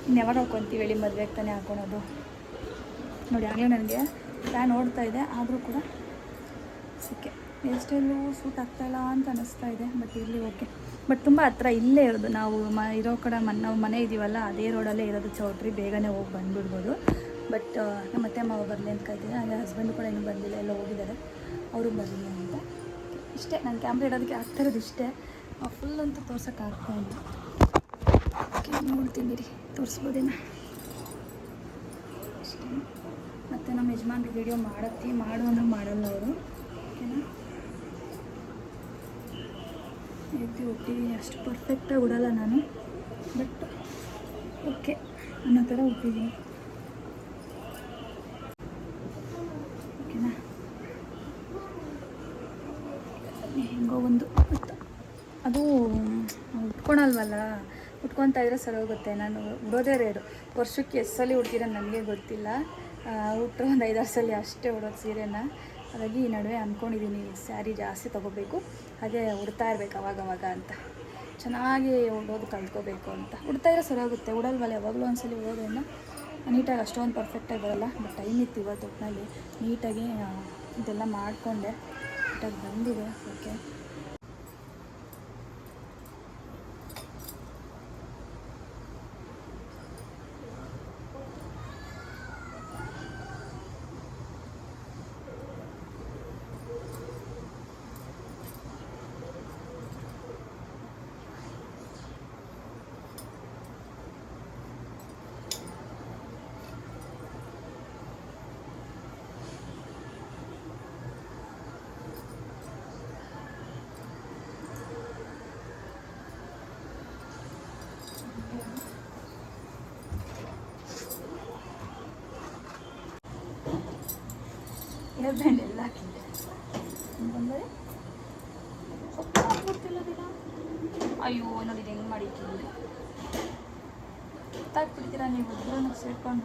ಇನ್ನು ಯಾವಾಗ ಹಾಕ್ಕೊತೀವಿ ಹೇಳಿ ಮದುವೆಗೆ ತಾನೇ ಹಾಕೊಳೋದು? ನೋಡಿ, ಆಗಲೇ ನನಗೆ ಫ್ಯಾನ್ ಓಡ್ತಾ ಇದೆ, ಆದರೂ ಕೂಡ ಸಿಕ್ಕೆ ಎಷ್ಟೆಲ್ಲೂ ಸೂಟ್ ಆಗ್ತಾಯಿಲ್ಲ ಅಂತ ಅನ್ನಿಸ್ತಾ ಇದೆ ಬಟ್ ಇಲ್ಲಿ ಓಕೆ ಬಟ್ ತುಂಬ ಹತ್ರ ಇಲ್ಲೇ ಇರೋದು. ನಾವು ಮ, ಇರೋ ಕಡೆ ಮನೆ ನಾವು ಮನೆ ಇದ್ದೀವಲ್ಲ ಅದೇ ರೋಡಲ್ಲೇ ಇರೋದು ಚೌಟ್ರಿ, ಬೇಗನೆ ಹೋಗಿ ಬಂದುಬಿಡ್ಬೋದು. ಬಟ್ ನಮ್ಮ ಅತ್ತೆ ಮಾವ ಬರಲಿ ಅಂತ ಕಾಯ್ತಿದ್ದೆ ಹಾಗೆ ಹಸ್ಬೆಂಡ್ ಕೂಡ ಇನ್ನೂ ಬಂದಿಲ್ಲ, ಎಲ್ಲ ಹೋಗಿದ್ದಾರೆ. ಅವರು ಬರಲಿ ಇಷ್ಟೇ, ನಾನು ಕ್ಯಾಮ್ರಾ ಇಡೋದಕ್ಕೆ ಆಗ್ತಾ ಇರೋದು ಇಷ್ಟೇ. ಫುಲ್ ಅಂತೂ ಆಗ್ತಾ ಇಲ್ಲ. ಓಕೆ ನೋಡ್ತೀನಿ ರೀ ತೋರಿಸ್ಬೋದೇನ. ಇಷ್ಟೇ. ಮತ್ತು ನಮ್ಮ ಯಜಮಾನ್ರು ವೀಡಿಯೋ ಮಾಡತ್ತಿ, ಮಾಡು ಅಂದ್ರೆ ಮಾಡಲ್ಲ ಅವರು. ಓಕೆನಾ ರೀತಿ ಹುಟ್ಟಿದ್ದೀನಿ ಅಷ್ಟು ಪರ್ಫೆಕ್ಟಾಗಿ ಉಡಲ್ಲ ನಾನು. ಬಟ್ ಓಕೆ ಅನ್ನೋ ಥರ ಹುಟ್ಟಿದ್ದೀನಿ ಓಕೆನಾ ಹೆಂಗೋ ಒಂದು ಅದು ಉಟ್ಕೊಳಲ್ವಲ್ಲ? ಉಟ್ಕೊತಾ ಇದ್ರೆ ಸರಿ ಹೋಗುತ್ತೆ. ನಾನು ಉಡೋದೇ ರೇರು. ವರ್ಷಕ್ಕೆ ಎಷ್ಟು ಸಲ ಉಡ್ತೀರ ನನಗೆ ಗೊತ್ತಿಲ್ಲ. ಉಟ್ಟರೆ ಒಂದು ಐದಾರು ಸಲ ಅಷ್ಟೇ ಉಡೋದು ಸೀರೆನ. ಹಾಗಾಗಿ ಈ ನಡುವೆ ಅಂದ್ಕೊಂಡಿದ್ದೀನಿ ಸ್ಯಾರಿ ಜಾಸ್ತಿ ತೊಗೋಬೇಕು. ಹಾಗೆ ಉಡ್ತಾ ಇರಬೇಕು ಅವಾಗ ಅವಾಗ ಅಂತ. ಚೆನ್ನಾಗಿ ಉಡೋದು ಕಲ್ತ್ಕೋಬೇಕು ಅಂತ. ಉಡ್ತಾ ಇದ್ರೆ ಸರಿ ಹೋಗುತ್ತೆ. ಉಡಲ್ವಲ್ಲ, ಯಾವಾಗಲೂ ಒಂದ್ಸಲಿ ಉಡೋದ್ರಿಂದ ನೀಟಾಗಿ ಅಷ್ಟೊಂದು ಪರ್ಫೆಕ್ಟಾಗಿ ಬರೋಲ್ಲ. ಬಟ್ ಟೈಮ್ ಇತ್ತು ಇವತ್ತು ಒಟ್ಟಿನಲ್ಲಿ ನೀಟಾಗಿ ಇದೆಲ್ಲ ಮಾಡಿಕೊಂಡೆ. ನೀಟಾಗಿ ಬಂದಿದೆ. ಓಕೆ ಹೇರ್ ಬ್ಯಾಂಡ್ ಎಲ್ಲ ಹಾಕಿದ್ದೆ. ಅಂತಂದರೆ ಅಯ್ಯೋ ನೋಡಿ ಇದು ಹೆಂಗೆ ಮಾಡಿಟ್ಟಿಲ್ಲ ಗೊತ್ತಾಗ್ಬಿಡ್ತೀರಾ ನೀವು? ಇಬ್ಬರನ್ನು ಸೇರ್ಕೊಂಡು.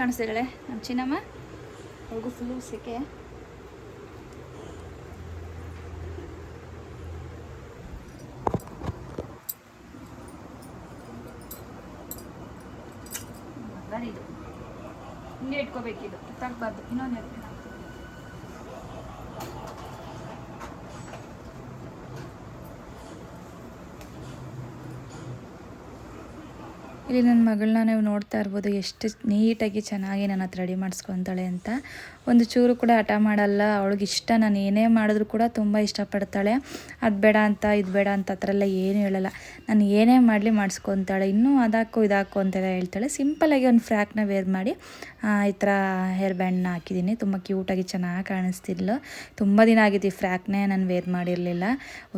ಕಾಣಿಸ್ತಿದ್ದಾಳೆ? ನಮ್ಮ ಚಿನ್ನಮ್ಮ? ಅವ್ರಿಗೂ ಫುಲ್ಲು ಸೆಕೆ ಇದು. ಹಿಂಗೆ ಇಟ್ಕೋಬೇಕಿದು. ತಗ್ಬಾರ್ದು. ಇನ್ನೊಂದು ಹೇಳ್ತೀನಿ ಇಲ್ಲಿ ನನ್ನ ಮಗಳನ್ನ ನೀವು ನೋಡ್ತಾ ಇರ್ಬೋದು, ಎಷ್ಟು ನೀಟಾಗಿ ಚೆನ್ನಾಗಿ ನನ್ನ ಹತ್ರ ರೆಡಿ ಮಾಡಿಸ್ಕೊತಾಳೆ ಅಂತ. ಒಂದು ಚೂರು ಕೂಡ ಹಠ ಮಾಡಲ್ಲ, ಅವಳಿಗೆ ಇಷ್ಟ, ನಾನು ಏನೇ ಮಾಡಿದ್ರು ಕೂಡ ತುಂಬ ಇಷ್ಟಪಡ್ತಾಳೆ. ಅದು ಬೇಡ ಅಂತ, ಇದು ಬೇಡ ಅಂತ ಆ ಏನೂ ಹೇಳಲ್ಲ. ನಾನು ಏನೇ ಮಾಡಲಿ ಮಾಡಿಸ್ಕೊತಾಳೆ, ಇನ್ನೂ ಅದಾಕು, ಇದಾಕು ಅಂತೆಲ್ಲ ಹೇಳ್ತಾಳೆ. ಸಿಂಪಲಾಗಿ ಒಂದು ಫ್ರ್ಯಾಕ್ನ ವೇರ್ ಮಾಡಿ ಈ ಥರ ಹೇರ್ ಬ್ಯಾಂಡ್ನ ಹಾಕಿದ್ದೀನಿ. ತುಂಬ ಕ್ಯೂಟಾಗಿ ಚೆನ್ನಾಗಿ ಕಾಣಿಸ್ತಿದ್ಲು. ತುಂಬ ದಿನ ಆಗಿತ್ತು ಈ ಫ್ರ್ಯಾಕ್ನೇ ನಾನು ವೇರ್ ಮಾಡಿರಲಿಲ್ಲ.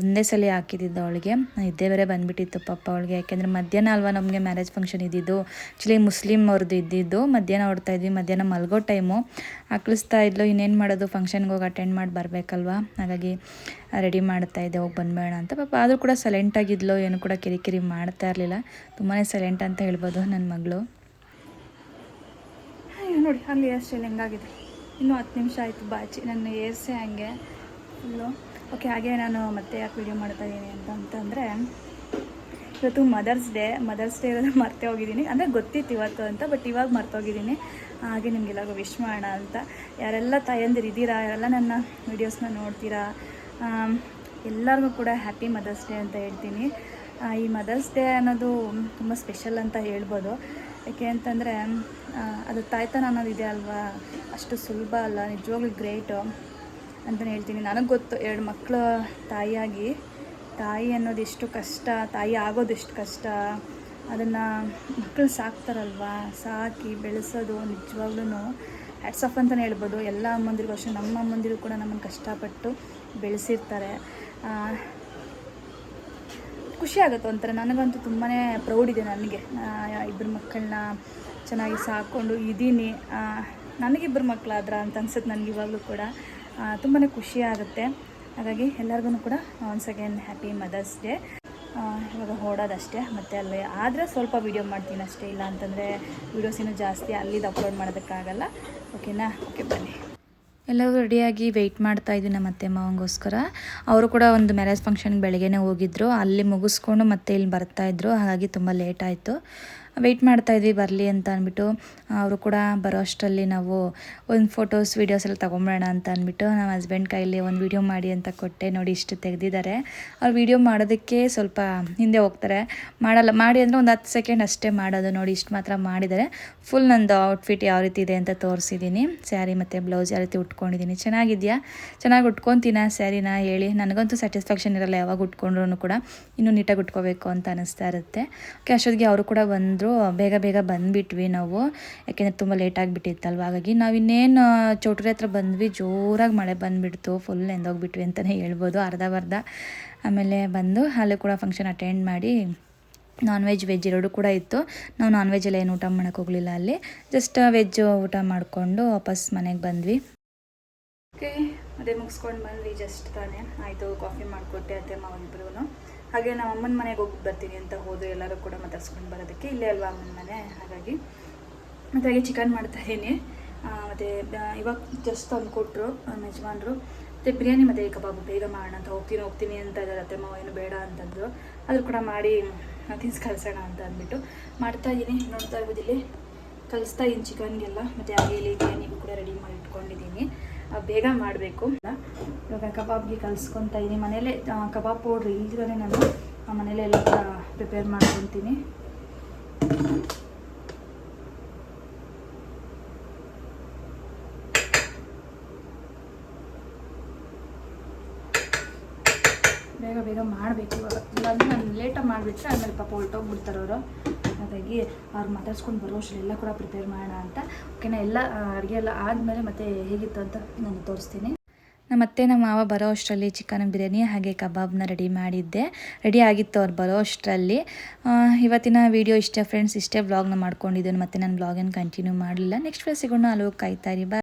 ಒಂದೇ ಸಲ ಹಾಕಿದ್ದಿದ್ದು ಅವಳಿಗೆ. ಇದ್ದೇ ಬೇರೆ ಬಂದುಬಿಟ್ಟಿತ್ತು ಪಪ್ಪ ಅವಳಿಗೆ. ಯಾಕೆಂದರೆ ಮಧ್ಯಾಹ್ನ ಅಲ್ವಾ ನಮಗೆ ಮ್ಯಾರೇಜ್ ಫಂಕ್ಷನ್ ಇದ್ದಿದ್ದು. ಆ್ಯಕ್ಚುಲಿ ಮುಸ್ಲಿಮ್ ಅವ್ರದ್ದು ಇದ್ದಿದ್ದು. ಮಧ್ಯಾಹ್ನ ಹೊಡ್ತಾ ಇದ್ವಿ. ಮಧ್ಯಾಹ್ನ ಮಲ್ಗೋ ಟೈಮು ಆಕಳಿಸ್ತಾ ಇದ್ಲು, ಇನ್ನೇನು ಮಾಡೋದು? ಫಂಕ್ಷನ್ಗೆ ಹೋಗಿ ಅಟೆಂಡ್ ಮಾಡಿ ಬರಬೇಕಲ್ವಾ? ಹಾಗಾಗಿ ರೆಡಿ ಮಾಡ್ತಾ ಇದ್ದೆ. ಹೋಗಿ ಬಂದ್ಬೇಡ ಅಂತ. ಪಾಪ ಆದರೂ ಕೂಡ ಸೈಲೆಂಟಾಗಿದ್ಲು ಏನು ಕೂಡ ಕಿರಿಕಿರಿ ಮಾಡ್ತಾ ಇರಲಿಲ್ಲ. ತುಂಬಾ ಸೈಲೆಂಟ್ ಅಂತ ಹೇಳ್ಬೋದು ನನ್ನ ಮಗಳು. ನೋಡಿ, ಅಲ್ಲಿ ಹೇರ್ ಸ್ಟೈಲ್ ಹೆಂಗಾಗಿದೆ ಇನ್ನೂ ಹತ್ತು ನಿಮಿಷ ಆಯಿತು ಬಾಚಿ ನನ್ನ ಏರ್ಸೆ ಹಂಗೆ. ಫುಲ್ಲು ಓಕೆ ಹಾಗೆ ನಾನು ಮತ್ತೆ ಯಾಕೆ ವೀಡಿಯೋ ಮಾಡ್ತಾ ಇದ್ದೀನಿ ಅಂತ ಅಂತಂದರೆ ಇವತ್ತು ಮದರ್ಸ್ ಡೇ ಮದರ್ಸ್ ಡೇ ಇರೋದು ಮರ್ತೇ ಹೋಗಿದ್ದೀನಿ. ಅಂದರೆ ಗೊತ್ತಿತ್ತು ಇವತ್ತು ಅಂತ ಬಟ್ ಇವಾಗ ಮರ್ತೋಗಿದ್ದೀನಿ ಹಾಗೆ ನಿಮಗೆಲ್ಲರಿಗೂ ವಿಶ್ ಮಾಡೋಣ ಅಂತ. ಯಾರೆಲ್ಲ ತಾಯಂದಿರು ಇದ್ದೀರಾ? ಯಾರೆಲ್ಲ ನನ್ನ ವೀಡಿಯೋಸ್ನ ನೋಡ್ತೀರಾ? ಎಲ್ಲರಿಗೂ ಕೂಡ ಹ್ಯಾಪಿ ಮದರ್ಸ್ ಡೇ ಅಂತ ಹೇಳ್ತೀನಿ. ಈ ಮದರ್ಸ್ ಡೇ ಅನ್ನೋದು ತುಂಬ ಸ್ಪೆಷಲ್ ಅಂತ ಹೇಳ್ಬೋದು. ಯಾಕೆ ಅಂತಂದರೆ ಅದು ತಾಯ್ತನ ಅನ್ನೋದು ಇದೆ ಅಲ್ವಾ? ಅಷ್ಟು ಸುಲಭ ಅಲ್ಲ. ನಿಜವಾಗ್ಲೂ ಗ್ರೇಟು ಅಂತಲೇ ಹೇಳ್ತೀನಿ. ನನಗೆ ಗೊತ್ತು. ಎರಡು ಮಕ್ಕಳು ತಾಯಿಯಾಗಿ. ತಾಯಿ ಅನ್ನೋದು ಎಷ್ಟು ಕಷ್ಟ, ತಾಯಿ ಆಗೋದು ಎಷ್ಟು ಕಷ್ಟ, ಅದನ್ನು ಮಕ್ಕಳು ಸಾಕ್ತಾರಲ್ವಾ? ಸಾಕಿ ಬೆಳೆಸೋದು ನಿಜವಾಗ್ಲೂ ಹ್ಯಾಟ್ಸ್ ಆಫ್ ಅಂತಲೇ ಹೇಳ್ಬೋದು. ಎಲ್ಲ ಅಮ್ಮಂದಿರಿಗೂ ಅಷ್ಟೇ, ನಮ್ಮ ಅಮ್ಮಂದಿರು ಕೂಡ ನಮ್ಮನ್ನು ಕಷ್ಟಪಟ್ಟು ಬೆಳೆಸಿರ್ತಾರೆ. ಖುಷಿ ಆಗುತ್ತೆ ಒಂಥರ. ನನಗಂತೂ ತುಂಬಾ ಇದೆ ನನಗೆ. ಇಬ್ಬರು ಮಕ್ಕಳನ್ನ ಚೆನ್ನಾಗಿ ಸಾಕೊಂಡು ಇದ್ದೀನಿ ನನಗಿಬ್ಬರು ಮಕ್ಕಳಾದ್ರ ಅಂತ ಅನ್ಸುತ್ತೆ ನನಗೆ ಇವಾಗಲೂ ಕೂಡ. ತುಂಬಾ ಖುಷಿ ಆಗುತ್ತೆ. ಹಾಗಾಗಿ ಎಲ್ಲರಿಗೂ ಕೂಡ once again happy mother's day ಇವಾಗ ಓಡೋದಷ್ಟೇ, ಮತ್ತು ಅಲ್ಲಿ ಆದರೆ ಸ್ವಲ್ಪ ವೀಡಿಯೋ ಮಾಡ್ತೀನಿ ಅಷ್ಟೇ, ಇಲ್ಲ ಅಂತಂದರೆ ವೀಡಿಯೋಸ್ ಇನ್ನೂ ಜಾಸ್ತಿ ಅಲ್ಲಿದ್ದು ಅಪ್ಲೋಡ್ ಮಾಡೋದಕ್ಕಾಗಲ್ಲ. ಓಕೆನಾ ಓಕೆ ಬನ್ನಿ. ಎಲ್ಲರೂ ರೆಡಿಯಾಗಿ ವೆಯ್ಟ್ ಮಾಡ್ತಾ ಇದ್ವಿ ನಮ್ಮ ಅತ್ತೆ ಮಾವಂಗೋಸ್ಕರ ಅವರು ಕೂಡ ಒಂದು ಮ್ಯಾರೇಜ್ ಫಂಕ್ಷನ್ಗೆ ಬೆಳಗ್ಗೆನೇ ಹೋಗಿದ್ರು. ಅಲ್ಲಿ ಮುಗಿಸ್ಕೊಂಡು ಮತ್ತೆ ಇಲ್ಲಿ ಬರ್ತಾಯಿದ್ರು ಹಾಗಾಗಿ ತುಂಬ ಲೇಟ್ ಆಯಿತು. ವೆಯ್ಟ್ ಮಾಡ್ತಾ ಇದ್ವಿ, ಬರಲಿ ಅಂತ ಅಂದ್ಬಿಟ್ಟು ಅವರು ಕೂಡ ಬರೋ ಅಷ್ಟರಲ್ಲಿ ನಾವು ಒಂದು ಫೋಟೋಸ್ ವೀಡಿಯೋಸ್ ಎಲ್ಲ ತೊಗೊಂಬೋಣ ಅಂತ ಅಂದ್ಬಿಟ್ಟು ನಮ್ಮ ಹಸ್ಬೆಂಡ್ ಕೈಲಿ ಒಂದು ವೀಡಿಯೋ ಮಾಡಿ ಅಂತ ಕೊಟ್ಟೆ, ನೋಡಿ ಇಷ್ಟು ತೆಗೆದಿದ್ದಾರೆ. ಅವ್ರು ವೀಡಿಯೋ ಮಾಡೋದಕ್ಕೆ ಸ್ವಲ್ಪ ಹಿಂದೆ ಹೋಗ್ತಾರೆ. ಮಾಡಲ್ಲ, ಮಾಡಿ ಅಂದರೆ ಒಂದು ಹತ್ತು ಸೆಕೆಂಡ್ ಅಷ್ಟೇ ಮಾಡೋದು, ನೋಡಿ ಇಷ್ಟು ಮಾತ್ರ ಮಾಡಿದ್ದಾರೆ. ಫುಲ್ ನಂದು ಔಟ್ಫಿಟ್ ಯಾವ ರೀತಿ ಇದೆ ಅಂತ ತೋರಿಸಿದ್ದೀನಿ. ಸ್ಯಾರಿ ಮತ್ತು ಬ್ಲೌಸ್ ಯಾವ ರೀತಿ ಉಟ್ಕೊಂಡಿದ್ದೀನಿ. ಚೆನ್ನಾಗಿದೆಯಾ? ಚೆನ್ನಾಗಿ ಉಟ್ಕೊತೀನ ಸ್ಯಾರಿನ ಹೇಳಿ. ನನಗಂತೂ ಸ್ಯಾಟಿಸ್ಫ್ಯಾಕ್ಷನ್ ಇರಲ್ಲ ಯಾವಾಗ ಉಟ್ಕೊಂಡ್ರೂ ಕೂಡ. ಇನ್ನೂ ನೀಟಾಗಿ ಉಟ್ಕೋಬೇಕು ಅಂತ ಅನ್ನಿಸ್ತಾ ಇರುತ್ತೆ. ಓಕೆ ಅಷ್ಟೊತ್ತಿಗೆ ಅವರು ಕೂಡ ಬಂದರು. ಬೇಗ ಬೇಗ ಬಂದುಬಿಟ್ವಿ ನಾವು. ಯಾಕೆಂದರೆ ತುಂಬ ಲೇಟ್ ಆಗಿಬಿಟ್ಟಿತ್ತಲ್ವ? ಹಾಗಾಗಿ ನಾವು ಇನ್ನೇನು ಚೌಟ್ರಿ ಹತ್ರ ಬಂದ್ವಿ, ಜೋರಾಗಿ ಮಳೆ ಬಂದುಬಿಡ್ತು ಫುಲ್ ಎಂದೋಗ್ಬಿಟ್ವಿ ಅಂತಲೇ ಹೇಳ್ಬೋದು, ಅರ್ಧ ಬರ್ಧ. ಆಮೇಲೆ ಬಂದು ಅಲ್ಲಿ ಕೂಡ ಫಂಕ್ಷನ್ ಅಟೆಂಡ್ ಮಾಡಿ ನಾನ್ ವೆಜ್ ವೆಜ್ ಎರಡೂ ಕೂಡ ಇತ್ತು. ನಾವು ನಾನ್ ವೆಜ್ ಎಲ್ಲ ಏನು ಊಟ ಮಾಡೋಕ್ಕೆ ಹೋಗಲಿಲ್ಲ ಅಲ್ಲಿ. ಜಸ್ಟ್ ವೆಜ್ ಊಟ ಮಾಡಿಕೊಂಡು ವಾಪಸ್ ಮನೆಗೆ ಬಂದ್ವಿ. ಓಕೆ ಅದೇ ಮುಗಿಸ್ಕೊಂಡು ಬಂದ್ವಿ ಜಸ್ಟ್ ತಾನೇ. ಆಯಿತು ಕಾಫಿ ಮಾಡಿಕೊಟ್ಟೆ ಅತ್ತೆ ಮಾವನಿಬ್ರು ಹಾಗೆ ನಮ್ಮ ಅಮ್ಮನ ಮನೆಗೆ ಹೋಗಿ ಬರ್ತೀನಿ ಅಂತ ಹೋದರೆ ಎಲ್ಲರೂ ಕೂಡ ಮಾತಾಡ್ಸ್ಕೊಂಡು ಬರೋದಕ್ಕೆ ಇಲ್ಲೇ ಅಲ್ವಾ ಅಮ್ಮನ ಮನೆ? ಹಾಗಾಗಿ ಮತ್ತು ಹಾಗೆ ಚಿಕನ್ ಮಾಡ್ತಾ ಇದ್ದೀನಿ ಮತ್ತು ಇವಾಗ ಜಸ್ಟ್ ತಂದು ಕೊಟ್ಟರು ನಮ್ಮ ಯಜಮಾನರು. ಮತ್ತು ಬಿರಿಯಾನಿ ಮತ್ತು ಕಬಾಬು, ಬೇಗ ಮಾಡೋಣ ಅಂತ ಹೋಗ್ತೀನಿ ಹೋಗ್ತೀನಿ ಅಂತ ಇದ್ದಾರೆ ಅತ್ತೆ, ಮಾವ ಏನು ಬೇಡ ಅಂತಂದರು. ಆದರೂ ಕೂಡ ಮಾಡಿ ತಿನ್ಸಿ ಕಲಿಸೋಣ ಅಂತ ಅಂದ್ಬಿಟ್ಟು ಮಾಡ್ತಾ ಇದ್ದೀನಿ ನೋಡ್ತಾ ಇರ್ಬೋದು ಇಲ್ಲಿ. ಕಲಿಸ್ತಾ ಇದ್ದೀನಿ ಚಿಕನ್ಗೆಲ್ಲ. ಮತ್ತು ಹಾಗೆ ಇಲ್ಲಿ ಬಿರಿಯಾನಿಗೂ ಕೂಡ ರೆಡಿ ಮಾಡಿ ಇಟ್ಕೊಂಡಿದ್ದೀನಿ ಬೇಗ ಮಾಡಬೇಕು. ಇವಾಗ ಕಬಾಬ್ಗೆ ಕಲಿಸ್ಕೊತಾ ಇದ್ದೀನಿ ಮನೇಲೆ ಕಬಾಬ್ ಪೌಡ್ರ್ ಇಲ್ದಿರೋನೆ ನಾನು ಮನೇಲೆ ಎಲ್ಲ ಪ್ರಿಪೇರ್ ಮಾಡ್ಕೊತೀನಿ. ಬೇಗ ಬೇಗ ಮಾಡಬೇಕು ಇವಾಗ. ಇಲ್ಲಾಂದ್ರೆ ನಾನು ಲೇಟಾಗಿ ಮಾಡಿಬಿಟ್ರೆ ಆಮೇಲೆ ಪಾಪ ಹೊರಟೋಗ್ಬಿಡ್ತಾರೆ ಅವರು ಹಾಗಾಗಿ ಅವ್ರು ಮಾತಾಡ್ಸ್ಕೊಂಡು ಬರೋ ಅಷ್ಟರಲ್ಲಿ ಕೂಡ ಪ್ರಿಪೇರ್ ಮಾಡೋಣ ಅಂತ. ಓಕೆನಾ ಎಲ್ಲ ಅಡುಗೆ ಎಲ್ಲ ಆದಮೇಲೆ ಮತ್ತೆ ಹೇಗಿತ್ತು ಅಂತ ನಾನು ತೋರಿಸ್ತೀನಿ. ನಮ್ಮ ಅತ್ತೆ ನಮ್ಮ ಮಾವ ಬರೋ ಅಷ್ಟರಲ್ಲಿ ಚಿಕನ್ ಬಿರಿಯಾನಿ ಹಾಗೆ ಕಬಾಬ್ನ ರೆಡಿ ಮಾಡಿದ್ದೆ. ರೆಡಿ ಆಗಿತ್ತು ಅವ್ರು ಬರೋ ಅಷ್ಟರಲ್ಲಿ. ಇವತ್ತಿನ ವೀಡಿಯೋ ಇಷ್ಟೇ ಫ್ರೆಂಡ್ಸ್ ಇಷ್ಟೇ ವ್ಲಾಗ್ನ ಮಾಡ್ಕೊಂಡಿದ್ದೇನೆ. ಮತ್ತೆ ನಾನು ವ್ಲಾಗನ್ನು ಕಂಟಿನ್ಯೂ ಮಾಡಲಿಲ್ಲ. ನೆಕ್ಸ್ಟ್ ಸಿಗೋಣ. ಅಲ್ಲೋಗಿ ಕಾಯ್ತಾ ಇರಿ. ಬಾಯ್